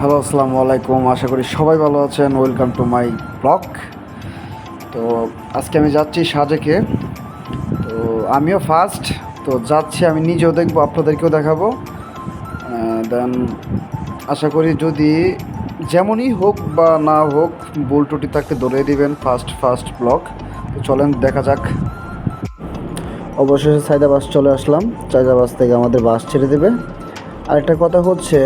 Hello, আসসালামু আলাইকুম। আশা করি সবাই ভালো আছেন। ওয়েলকাম টু মাই ব্লগ তো আজকে আমি যাচ্ছি সাজেকে। তো আমিও ফার্স্ট তো যাচ্ছি, আমি নিজেও দেখব, আপনাদেরকেও দেখাবো। দেন আশা করি যদি যেমনই হোক বা না হোক, ভুল টুটি থাকতে ধরে দিবেন ফার্স্ট ফার্স্ট ব্লগ তো চলেন, দেখা যাক। অবশেষে সাইদা বাস চলে আসলাম। চাইদা বাস থেকে আমাদের বাস ছেড়ে দেবে। আরেকটা কথা হচ্ছে,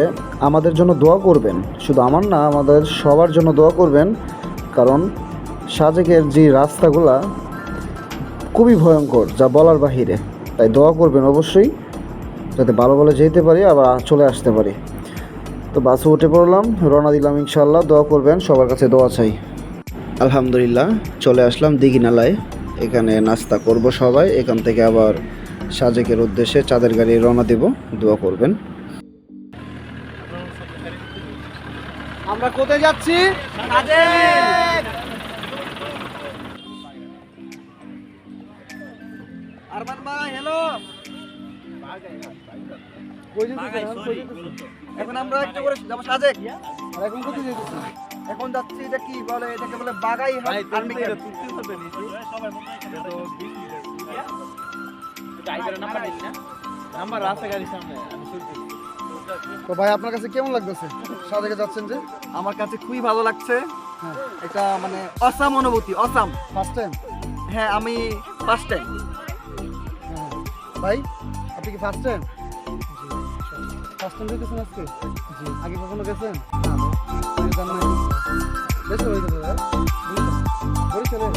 আমাদের জন্য দোয়া করবেন। শুধু আমার না, আমাদের সবার জন্য দোয়া করবেন, কারণ সাজেকের যে রাস্তাগুলা খুবই ভয়ঙ্কর, যা বলার বাহিরে। তাই দোয়া করবেন অবশ্যই, যাতে ভালো ভালো যেতে পারি, আবার চলে আসতে পারি। তো বাসে উঠে পড়লাম, রওনা দিলাম ইনশাল্লাহ দোয়া করবেন, সবার কাছে দোয়া চাই। আলহামদুলিল্লাহ, চলে আসলাম দিঘিনালায়। এখানে নাস্তা করব সবাই, এখান থেকে আবার সাজেকের উদ্দেশ্যে চাঁদের গাড়ি রওনা দেব, দোয়া করবেন। আমরা কোথায় যাচ্ছি? আরমান ভাই হ্যালো এখন আমরা একটা করে যাব সাজেক আর এখন কোথায় যেতেছি? এখন যাচ্ছি এটা কি বলে এটাকে বলে বাগাই আর্মি ক্যাম্প নাম্বার আছে গাড়ির সামনে আমি শুনছি তো ভাই আপনার কাছে কেমন লাগতেছে? সাজেকে যাচ্ছেন যে? আমার কাছে খুবই ভালো লাগছে। হ্যাঁ। এটা মানে অসাম অনুভূতি অসাম। ফার্স্ট টাইম হ্যাঁ আমি ফার্স্ট টাইম ভাই আপনি কি ফার্স্ট টাইম ফার্স্ট টাইম যেতেছেন আজকে? জি। আগে কখনো গেছেন? বেশ হয়ে বরিশালে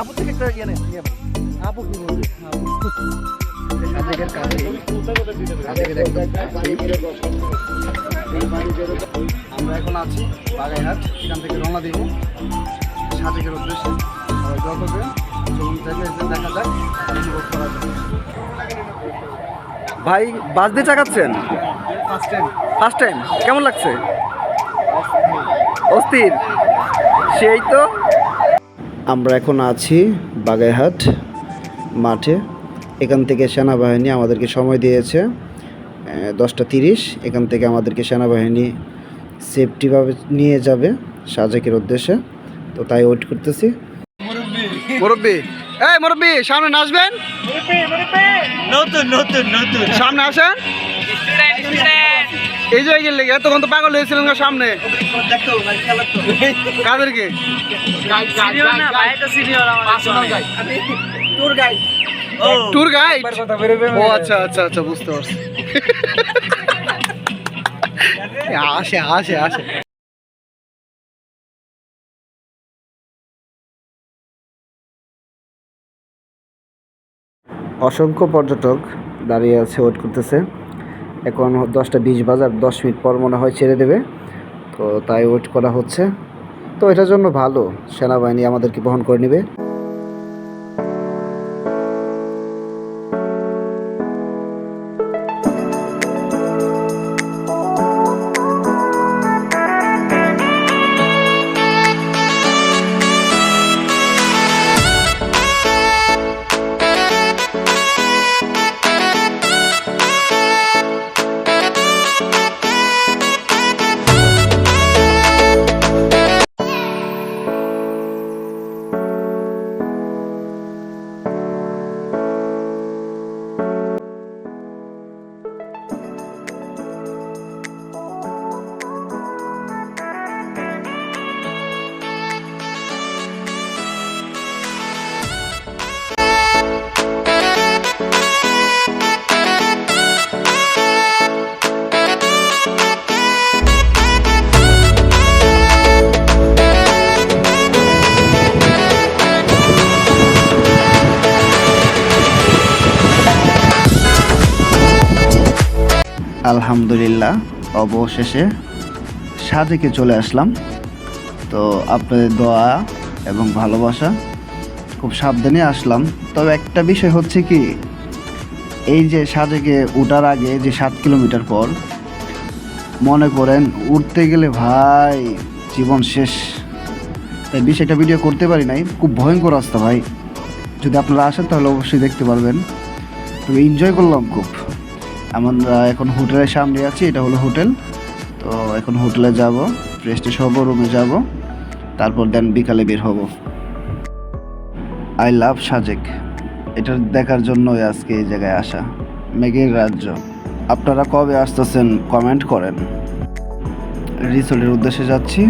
আপু থেকে একটা ইয়ে নেই আপু কি বলবে আপু। সাজেকের কাছে সাজেকের একদম আমরা এখন আছি বাগাইহাট এখান থেকে রওনা দিব। সাজেকের উদ্দেশ্যে সবাই দোয়া করবেন। চলুন দেখে এসে দেখা যাক করা ভাই বাস দিয়ে চাকাচ্ছেন? ফার্স্ট টাইম ফার্স্ট টাইম কেমন লাগছে? অস্থির। সেই তো। আমরা এখন আছি বাগাইহাট মাঠে। এখান থেকে সেনাবাহিনী আমাদেরকে সময় দিয়েছে দশটা তিরিশ। এখান থেকে আমাদেরকে সেনাবাহিনী সেফটিভাবে নিয়ে যাবে সাজেকের উদ্দেশ্যে। তো তাই ওয়েট করতেছি। মুরব্বী এই মুরব্বী সামনে নাচবেন? নতুন নতুন নতুন। সামনে আসেন। এই যে গেলে এতক্ষণ তো পাগল হয়েছিলেন সামনে। কাদেরকে? ট্যুর গাইড ও আচ্ছা আচ্ছা আচ্ছা বুঝতে পারছি। আসে আসে আসে। অসংখ্য পর্যটক দাঁড়িয়ে আছে ওয়েট করতেছে। এখন দশটা বিশ বাজার দশ মিনিট পর মনে হয় ছেড়ে দেবে। তো তাই ওয়েট করা হচ্ছে। তো এটার জন্য ভালো সেনাবাহিনী আমাদেরকে বহন করে নেবে। আলহামদুলিল্লাহ, অবশেষে সাজেকে চলে আসলাম। তো আপনাদের দোয়া এবং ভালোবাসা, খুব সাবধানে আসলাম। তবে একটা বিষয় হচ্ছে কি, এই যে সাজেকে উঠার আগে যে সাত কিলোমিটার পর, মনে করেন উঠতে গেলে, ভাই, জীবন শেষ। তাই বেশি একটা ভিডিও করতে পারি নাই। খুব ভয়ঙ্কর রাস্তা ভাই। যদি আপনারা আসেন, তাহলে অবশ্যই দেখতে পারবেন। তবে এনজয় করলাম খুব। আমরা এখন হোটেলের সামনে আছি, এটা হলো হোটেল। তো এখন হোটেলে যাব ফ্রেশ হব রুমে যাব, তারপর দেন বিকালে বের হব। I love Sajek. এটা দেখার জন্যই আজকে এই জায়গায় আসা। মেঘের রাজ্য। আপনারা কবে আসতেছেন কমেন্ট করেন। রিসোর্টের উদ্দেশ্যে যাচ্ছি।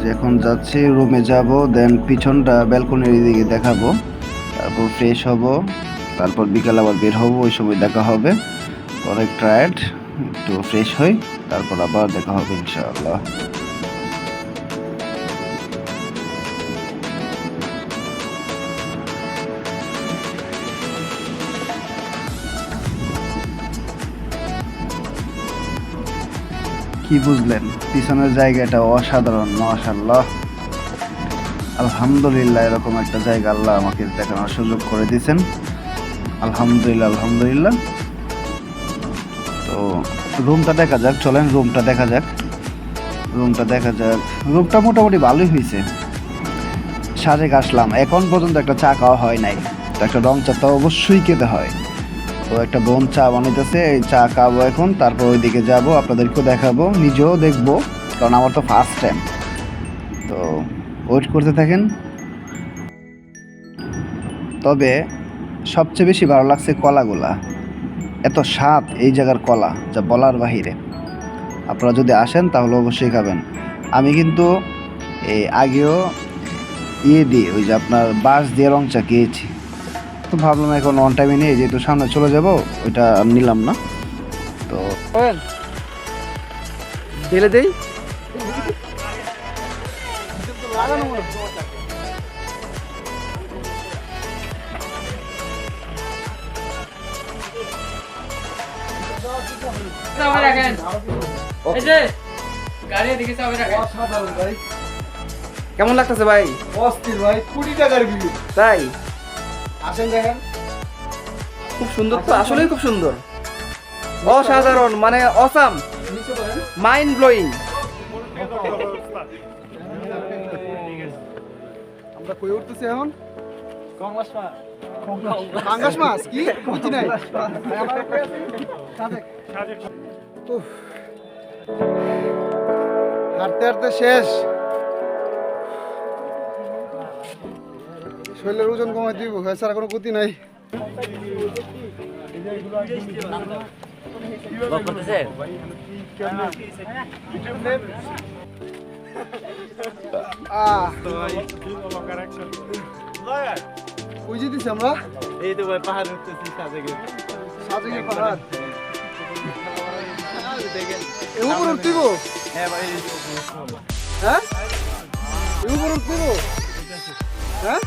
যে এখন যাচ্ছি রুমে যাব দেন পিছনটা ব্যালকনির দিকে দেখাবো। তারপর ফ্রেশ হব, তারপর বিকাল আবার বের হব, ওই সময় দেখা হবে। অনেক টায়ার্ড একটু ফ্রেশ হই, তারপর আবার দেখা হবে ইনশাআল্লাহ। কি বুঝলেন? পিছনের জায়গাটা অসাধারণ মাশাল্লাহ আলহামদুলিল্লাহ, এরকম একটা জায়গা আল্লাহ আমাকে দেখানোর সুযোগ করে দিয়েছেন। আলহামদুলিল্লাহ আলহামদুলিল্লাহ। তো রুমটা দেখা যাক, চলেন রুমটা দেখা যাক। রুমটা দেখা যাক। রুমটা মোটামুটি ভালোই হয়েছে। সাজেক আসলাম। এখন পর্যন্ত একটা চা খাওয়া হয় নাই। তো একটা রং চা তো অবশ্যই খেতে হয়। তো একটা বোন চা বানাইতেছে, এই চা খাব এখন। তারপর ওইদিকে যাব, আপনাদেরকেও দেখাবো, নিজেও দেখব, কারণ আমার তো ফার্স্ট টাইম তো ওয়েট করতে থাকেন। তবে সবচেয়ে বেশি ভালো লাগছে কলাগুলা। এত স্বাদ এই জায়গার কলা যা বলার বাহিরে। আপনারা যদি আসেন তাহলে অবশ্যই খাবেন। আমি কিন্তু এই আগেও ইয়ে দিয়ে ওই যে আপনার বাঁশ দিয়ে রং চা খেয়েছি। তো ভাবলাম এখন অন টাইমে নিয়ে যেহেতু সামনে চলে যাব ওইটা নিলাম না। তো ঢেলে দেই? চাবি রাখেন। এই যে গাড়ি এদিকে চাবি রাখেন। কেমন লাগতেছে ভাই? অস্থির ভাই কোটি টাকার বিল তাই? আসেন দেখেন। খুব সুন্দর তো আসলেই খুব সুন্দর। অসাধারণ মানে অসাম। মাইন্ড ব্লোয়িং আমরা কই উঠতেছি এখন? পাঙ্গাস মাছ। কি? বুঝি নাই। হাঁটতে হাঁটতে শেষ। শরীরের ওজন কমাই দিব ছাড়া কোনো গতি নাই। আহ। ওই যে দিছি আমরা এই তো ভাই পাহাড় উঠতেছি সাজেকে। সাজেকের পাহাড়। দেখেন এ উপরে উঠতিব হ্যাঁ ভাই হ্যাঁ? এ উপরে উঠতিব হ্যাঁ?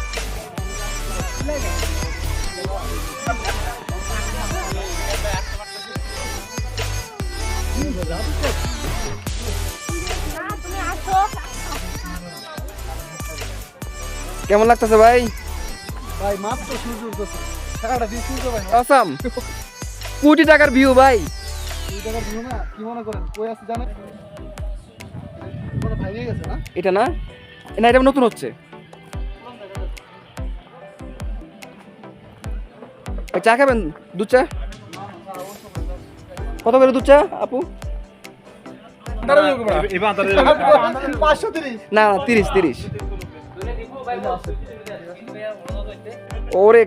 কেমন লাগতেছে ভাই? ভাই মাত্র সূর্য উঠতেছে। সারাটা দিন সূর্য ভাই। অসাম কোটি টাকার ভিউ ভাই। এটা না? না, এটা নতুন হচ্ছে। চা খাবেন, দুধ চা? কত করে দুধ চা, আপু? না তিরিশ তিরিশ। ওরে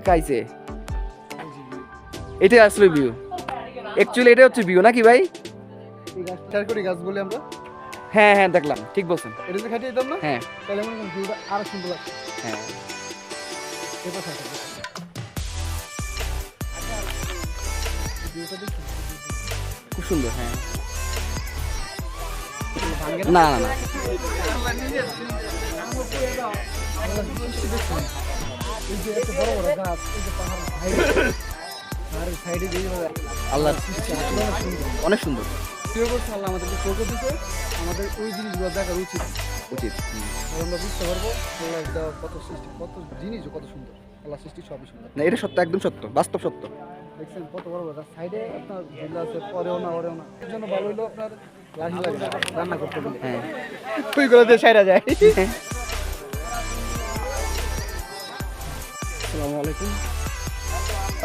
এটাই আসলে ভিউ অ্যাকচুয়ালি এটা হচ্ছে ভিউ নাকি ভাই? এই গাছ বলি আমরা। হ্যাঁ হ্যাঁ দেখলাম ঠিক বলছেন। এটা যদি খাটিয়ে দিতাম না হ্যাঁ। তাহলে মনে করেন ভিউটা আরও সুন্দর লাগতো। হ্যাঁ। এবার থাকে খুব সুন্দর হ্যাঁ। না? না না এই যে এত বড় বড় গাছ এই যে পাহাড়ের আল্লাহ অনেক সুন্দর। অনেক সুন্দর। প্রিয় করছে আল্লাহ আমাদেরকে চোখে দিতে আমাদের ওই জিনিসগুলো দেখা উচিত। উচিত। আমরা বুঝতে পারব আল্লাহ কত সৃষ্টি কত জিনিস কত সুন্দর। আল্লাহ সৃষ্টি সবই সুন্দর। না এটা সত্য একদম সত্য বাস্তব সত্য। দেখছেন কত বড় বড় সাইডে আপনার ঝুলা আছে পরেও না ওরেও না। এর জন্য ভালো হইল আপনার লাঠি লাগবে রান্না করতে গেলে। হ্যাঁ। ওইগুলো দিয়ে সাইরা যায়। আসসালামু আলাইকুম।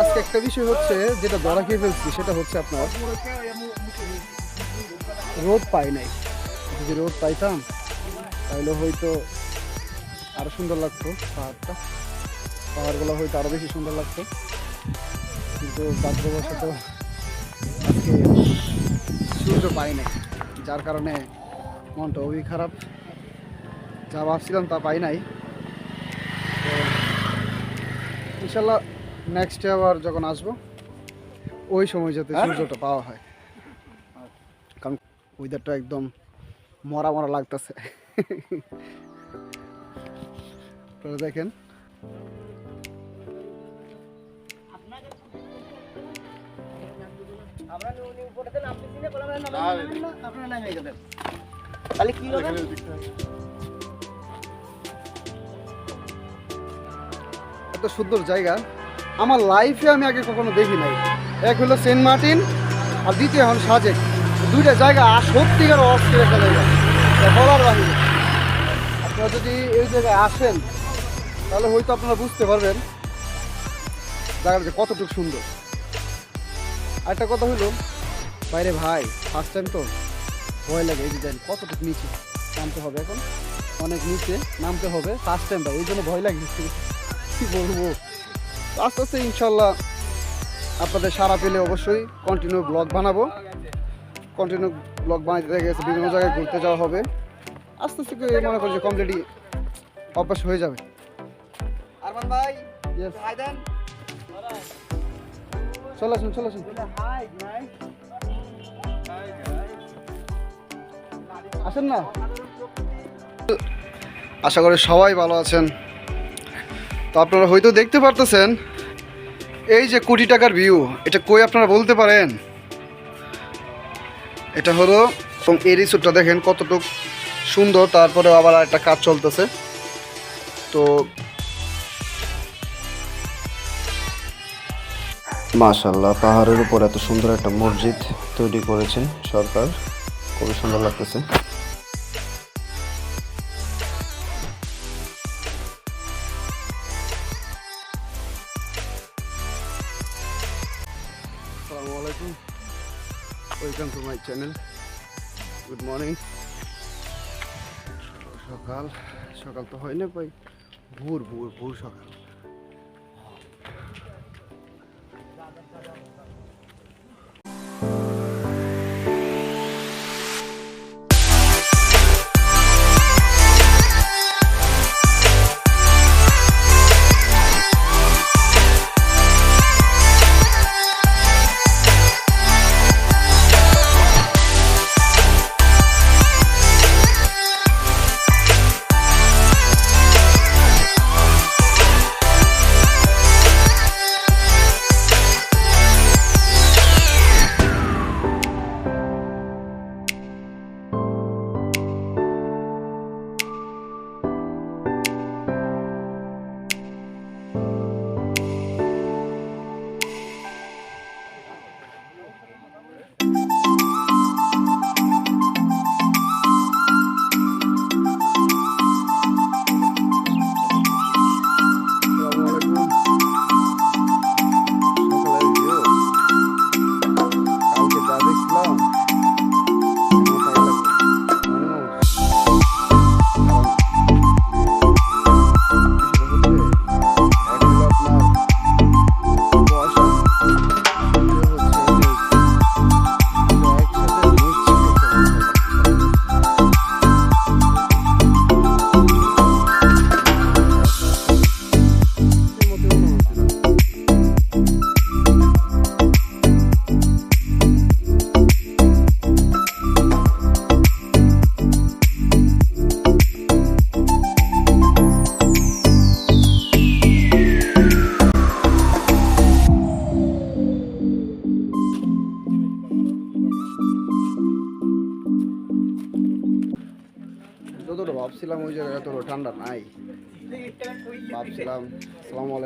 আজকে একটা বিষয় হচ্ছে যেটা ধরা খেয়ে ফেলছি, সেটা হচ্ছে আপনার রোদ পাই নাই। যদি রোদ পাইতাম, তাহলে হয়তো আরও সুন্দর লাগতো পাহাড়টা। পাহাড়গুলো হয়তো আরও বেশি সুন্দর লাগতো। কিন্তু ভাগ্যবশত আজকে সূর্য পাই নাই, যার কারণে মনটা খুবই খারাপ। যা ভাবছিলাম তা পাই নাই। ইনশাল্লাহ নেক্সট আবার যখন আসব ওই সময় যাতে সূর্যটা পাওয়া হয়। কারণ ওয়েদারটা একদম মরা মরা লাগতেছে। আপনারা দেখেন। এত সুন্দর জায়গা। আমার লাইফে আমি আগে কখনো দেখি নাই। এক হলো সেন্ট মার্টিন, আর দ্বিতীয় এখন সাজেক। দুইটা জায়গা সত্যিকার অস্থির একটা জায়গা। বলার বাহিনী আপনারা যদি এই জায়গায় আসেন, তাহলে হয়তো আপনারা বুঝতে পারবেন জায়গাটা যে কতটুকু সুন্দর। আর একটা কথা হলো বাইরে ভাই ফার্স্ট টাইম তো? ভয় লাগে, এই দেখেন কতটুকু নিচে নামতে হবে এখন? অনেক নিচে নামতে হবে ফার্স্ট টাইম ভাই এই জন্য ভয় লাগে। কি বলব? আস্তে আস্তে ইনশাল্লাহ আপনাদের সারা পেলে অবশ্যই কন্টিনিউ ব্লগ বানাবো। কন্টিনিউ ব্লগ বানাইতে থেকে গেছে বিভিন্ন জায়গায় ঘুরতে যাওয়া হবে। আস্তে আস্তে মনে করি যে কমপ্লিটলি অভ্যাস হয়ে যাবে। আরমান ভাই Yes. হাই দেন। চলে আসুন চলে আসুন। আসেন না? আশা করি সবাই ভালো আছেন। তো আপনারা হয়তো দেখতে পারতেছেন, এই যে কোটি টাকার ভিউ এটা কই আপনারা বলতে পারেন? এটা হলো, এবং এই রিসোর্টটা দেখেন কতটুক সুন্দর তারপরে আবার একটা কাজ চলতেছে। তো মাশাল্লাহ পাহাড়ের উপর এত সুন্দর একটা মসজিদ তৈরি করেছেন সরকার। খুবই সুন্দর লাগতেছে। চ্যানেল গুড মর্নিং সকাল সকাল তো হয় না ভাই ভোর ভোর ভোর সকাল।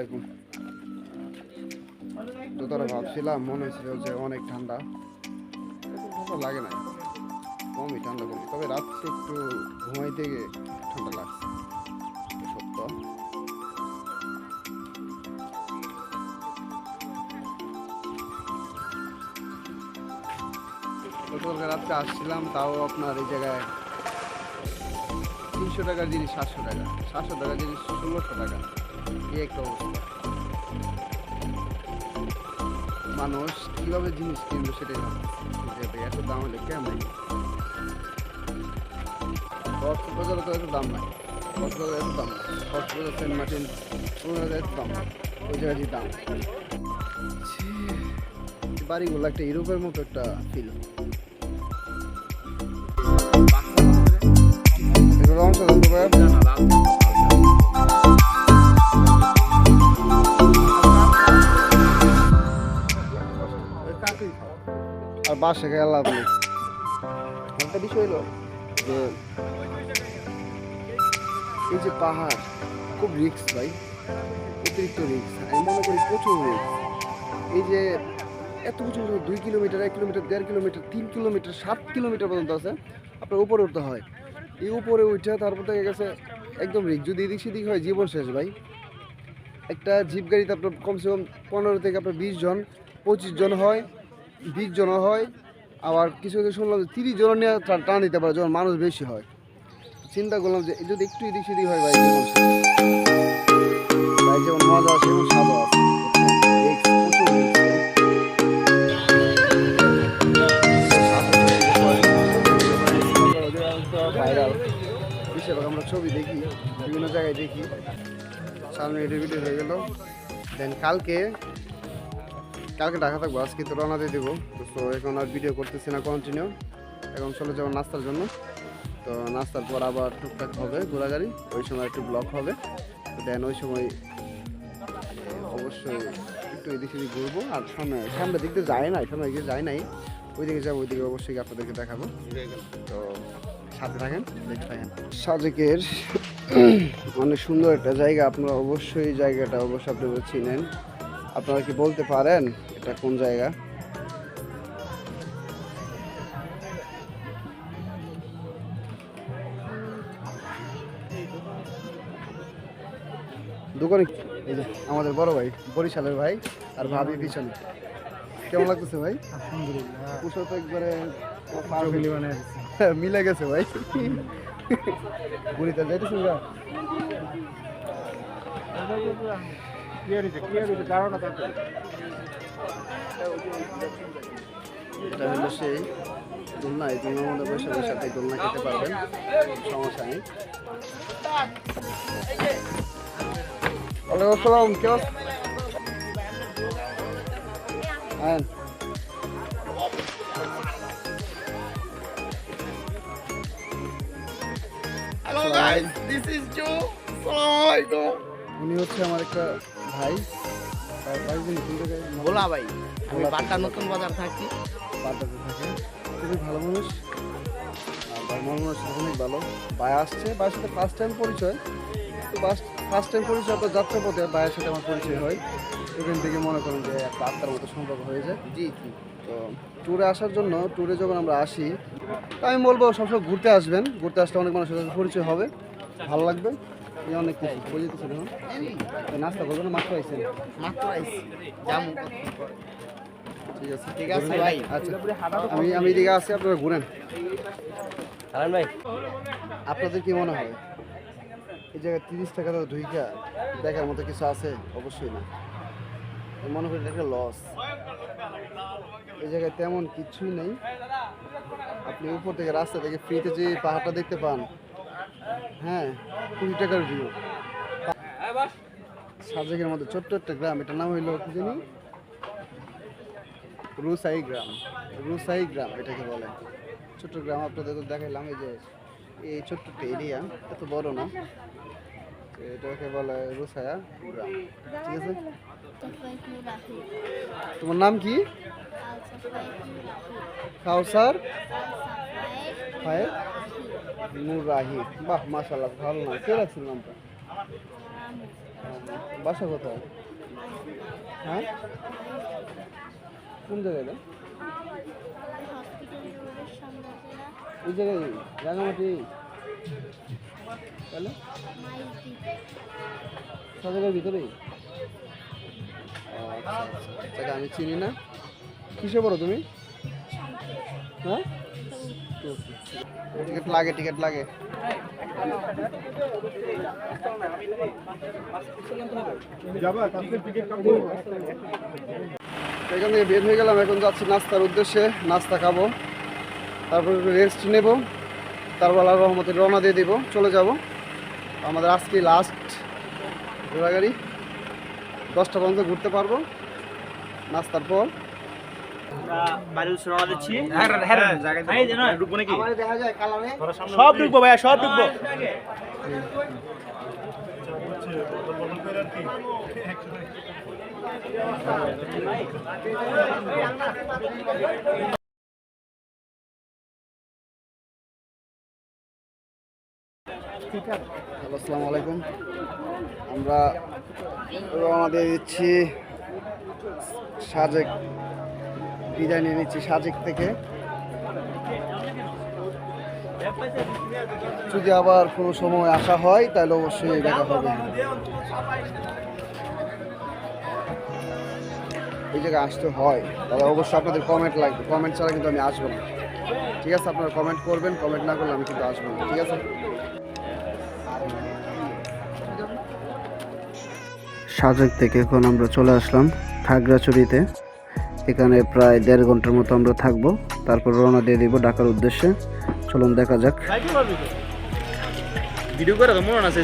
আলাইকুম। দুতলা ভাবছিলাম, মনে হয়েছিল যে অনেক ঠান্ডা। ভালো লাগে না কমই ঠান্ডা কমে তবে রাত্রে একটু ঘুমাইতে গিয়ে ঠান্ডা লাগছে। সত্য। রাত্রে আসছিলাম, তাও আপনার এই জায়গায় তিনশো টাকার জিনিস সাতশো টাকা। সাতশো টাকার জিনিস ষোলোশো টাকা। একটা মানুষ কীভাবে জিনিস কিনবে সেটাই ভাবতেছে এত দাম হলে কেমন? কক্সবাজারে তো এত দাম নাই। কক্সবাজারে এত দাম কক্সবাজার সেন্ট মার্টিন এত দাম। ওই দাম। বাড়িগুলো একটা ইউরোপের মতো একটা ফিল এগুলো বাসে গেলে লাভ নেই। একটা বিষয় হলো যে এই যে পাহাড়, খুব রিক্স ভাই, অতিরিক্ত রিক্স আমি মনে করি প্রচুর রিক্স এই যে এত কিছু দুই কিলোমিটার এক কিলোমিটার দেড় কিলোমিটার তিন কিলোমিটার সাত কিলোমিটার পর্যন্ত আছে, আপনার উপরে উঠতে হয়। এই উপরে উঠে তারপর থেকে গেছে একদম রিক্স যদি এদিক সেদিক হয়, জীবন শেষ ভাই। একটা জিপ গাড়িতে আপনার কমসে কম পনেরো থেকে আপনার বিশ জন, পঁচিশ জন হয়। বিশ জন হয়, আবার কিছু কিছু শুনলাম যে তিরিশ জন নিয়ে টান দিতে পারে, যখন মানুষ বেশি হয়। চিন্তা করলাম যে যদি একটু এদিক সেদিক হয় ভাই, যেমন মজা আছে। এবং আমরা ছবি দেখি, বিভিন্ন জায়গায় দেখি। সামনে ভিডিও হয়ে গেল। দেন কালকে কালকে ঢাকা থাকব, আজকে তো রওনা দিয়ে দেবো। তো এখন আর ভিডিও করতেছি না কন্টিনিউ এখন চলে যাব নাস্তার জন্য। তো নাস্তার পর আবার টুকটাক হবে ঘোরাগাড়ি ওই সময় একটু ব্লক হবে। দেন ওই সময় অবশ্যই একটু এদিক ঘুরবো। আর সামনে সামনে দিক দিয়ে যায় না সামনে দিকে যায় নাই। ওইদিকে যাব, ওইদিকে অবশ্যই আপনাদেরকে দেখাবো। তো সাথে থাকেন, দেখতে থাকেন। সাজেকের অনেক সুন্দর একটা জায়গা, আপনারা অবশ্যই জায়গাটা অবশ্যই আপনি চিনেন। আপনারা কি বলতে পারেন এটা কোন জায়গা? দোকানে এই যে আমাদের বড় ভাই বরিশালের ভাই আর ভাবি পিছনে। কেমন লাগতেছে ভাই? তো একবারে হ্যাঁ, মিলে গেছে ভাই। বুড়িতে যাইতেছেন গা এটা হলো সেই দোলনা এই দোলনার মধ্যে বসে বসে আপনি দোলনা খেতে পারবেন সমস্যা নেই। ওয়ালাইকুম আসসালাম কেমন হ্যাঁ। Hello guys this is Jo আসসালামু আলাইকুম উনি হচ্ছে আমার একটা জায়গায় ভোলা ভাই। আমি বাটা নতুন বাজার থাকি। বাড্ডাতে থাকে খুবই ভালো মানুষ। আর ভাই মানুষ অনেক ভালো। ভাই আসছে ভাইয়ের সাথে ফার্স্ট টাইম পরিচয়। তো ফার্স্ট টাইম পরিচয় তো যাত্রাপথে ভাইয়ের সাথে আমার পরিচয় হয়। এখান থেকে মনে করেন যে একটা আত্মার মতো সম্পর্ক হয়ে যায়। জি জি। তো ট্যুরে আসার জন্য ট্যুরে যখন আমরা আসি আমি বলব সবসময় ঘুরতে আসবেন। ঘুরতে আসলে অনেক মানুষের সাথে পরিচয় হবে। ভালো লাগবে। অনেক কিছু দেখুন তো নাস্তা করবেন মাত্র আইসেন। মাত্র আইছি জামু ঠিক আছে। ঠিক আছে ভাই। আচ্ছা। আমি আমি এদিকে আছি আপনারা ঘুরেন। হারান ভাই। আপনাদের কি মনে হয়? এই জায়গায় তিরিশ টাকা তো ঢুইকা দেখার মতো কিছু আছে? অবশ্যই না। মনে করি এটা একটা লস এই জায়গায় তেমন কিছুই নেই। আপনি উপর থেকে রাস্তা থেকে ফ্রিতে যে পাহাড়টা দেখতে পান হ্যাঁ কুড়ি টাকার ভিউ সাজেকের মধ্যে ছোট্ট একটা গ্রাম এটার নাম হইল কি জানি? রুসাই গ্রাম। রুসাই গ্রাম এটাকে বলে। ছোট্ট গ্রাম আপনাদের তো দেখাইলাম এই যে এই ছোট্ট একটা এরিয়া এত বড় না। এটাকে বলে রুসায়া গ্রাম। ঠিক আছে? তোমার নাম কি? কাউসার ফায়ের নূর রাহিব। বাহ মাশাল্লাহ ভালো নাম। কে রাখছিল নামটা? বাসা কোথায়? হ্যাঁ? কোন জায়গায়? এই জায়গায় রাঙামাটি তাহলে? সব জায়গার ভিতরেই? ও, আচ্ছা, আচ্ছা। আমি চিনি না। কিসে পড়ো তুমি? হ্যাঁ? টিকিট লাগে টিকিট লাগে। এখান থেকে বের হয়ে গেলাম এখন যাচ্ছি নাস্তার উদ্দেশ্যে নাস্তা খাব তারপর রেস্ট নেব তারপর আল্লাহ রহমতে রওনা দিয়ে দিব চলে যাব। আমাদের আজকে লাস্ট ঘোরাগাড়ি দশটা পর্যন্ত ঘুরতে পারব নাস্তার পর। সব ঢুকবো ভাইয়া সব ঢুকবো। হ্যালো আসসালামু আলাইকুম। আমরা রওনা দিয়ে দিচ্ছি সাজেক বিদায় নিয়ে নিচ্ছি সাজেক থেকে। যদি আবার কোনো সময় আসা হয়, তাহলে অবশ্যই দেখা হবে। এই জায়গায় আসতে হয়। তাহলে অবশ্যই আপনাদের কমেন্ট লাগবে। কমেন্ট ছাড়া কিন্তু আমি আসব না। ঠিক আছে, আপনারা কমেন্ট করবেন কমেন্ট না করলে আমি কিন্তু আসব না। ঠিক আছে? সাজেক থেকে এখন আমরা চলে আসলাম খাগড়াছড়িতে। এখানে প্রায় দেড় ঘণ্টার মতো আমরা থাকব। তারপর রওনা দিয়ে দিব ঢাকার উদ্দেশ্যে। চলুন দেখা যাক। ভিডিও করে তো মনে আছে